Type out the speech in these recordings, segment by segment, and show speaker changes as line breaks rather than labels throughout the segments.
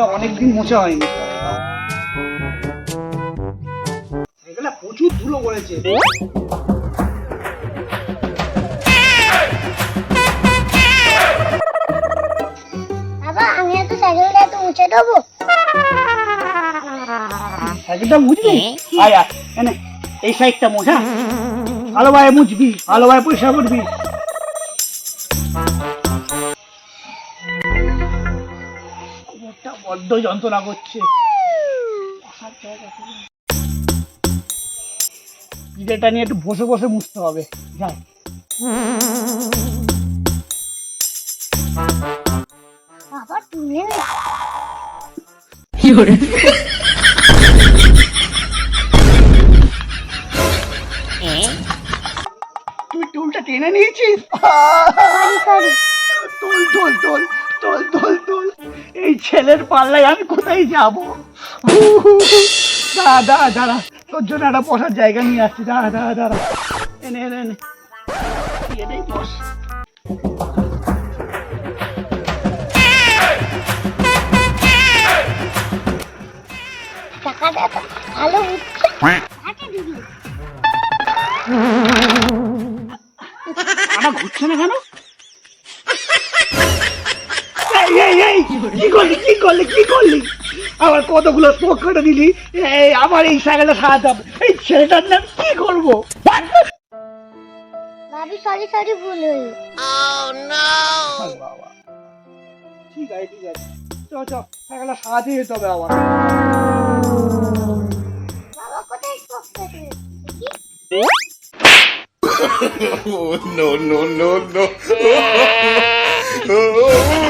ইচ্ছা হয়নি। সাইকেলটা প্রচুর ধুলো করেছে
বাবা আমি এত সাইকেলটা দেবো?
সাইকেলটা মুছবি? আয় এনে এই সাইডটা মোছা। হ্যাঁ ভালোভাবে মুছবি ভালোভাবে পরিষ্কার করবি। বড্ড যন্ত্রণা করছে। পিঠেটা নিয়ে একটু বসে বসে মুছতে হবে। যাই।
বাবা তুলে
তুই টুলটা টেনে নিয়েছিস? তোল তোল তোল তোল তোল তোল। এই ছেলের পাল্লায় আমি কোথায় যাব? দাঁড়া দাঁড়া দাঁড়া। তোর জন্য একটা বসার জায়গা নিয়ে আসছি। দাঁড়া দাঁড়া দাঁড়া। এনে এনে এনে। এনেই বস।
ভালো
ঘুরছে না কেন? এই, কি করলি কি করলি কি করলি? আবার কতগুলো স্মোক করে দিলি? এই আবার এই সাইকেলটা সারাতে হবে। এই ছেলেটার নাম কি করব?
ভাবি সরি সরি ভুল হয়ে
ঠিক আছে ঠিক আছে। চ চ সাইকেলটা সারাতে যেতে হবে আবার।
বাবা কোথায় স্পোক করে
Oh, no, no, no, no.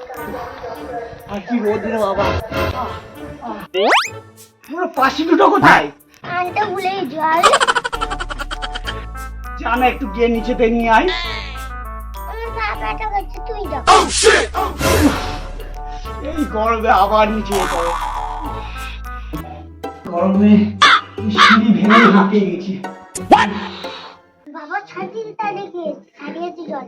আর কি রোদ রে বাবা। পুরো পাশে দুটো কোথায়?
আনতে ভুলে জল।
জানা একটু গিয়ে নিচেতে নিয়ে আয়।
আমার তুই যাও
এই গরমে আবার নিচে যেতে গরমে সিঁড়ি ভেঙে হাঁপিয়ে গেছি।
বাবা ছাতিটা দেখে ছাড়িয়েছি জল।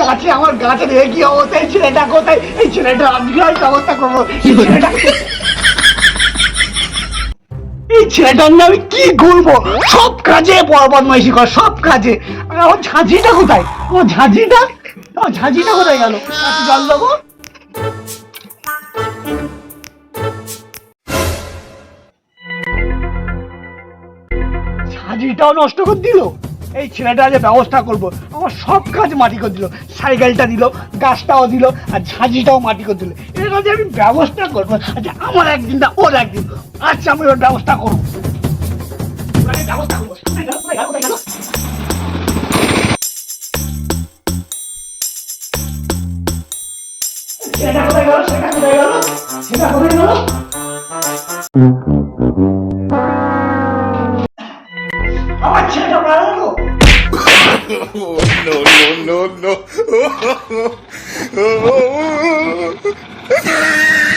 গাছে আমার গাছে রেখে কি অবস্থা? এই ছেলেটা কোথায়? এই ছেলেটা কি অবস্থা করব? এই ছেলেটা এই ছেলেটার নামে কি করব সব কাজে বদমাইশি কর, সব কাজে। আর ঝাঁঝিটা কোথায়? আমার ঝাঁঝিটা? আমার ঝাঁঝিটা কোথায় গেল? জল দেবো? ঝাঁঝিটাও নষ্ট করে দিল। এই ছেলেটা যে ব্যবস্থা করব। আমার সব কাজ মাটি করে দিল। সাইকেলটা দিল, গাছটাও দিল, আর ঝাঁঝিটাও মাটি করে দিল। এটা যে আমি ব্যবস্থা করব। আচ্ছা আমার একদিন না, ওর একদিন। আচ্ছা আমি ওর ব্যবস্থা করব। আমার ছেলেটা মারা গেল।
oh, no, no, no, no.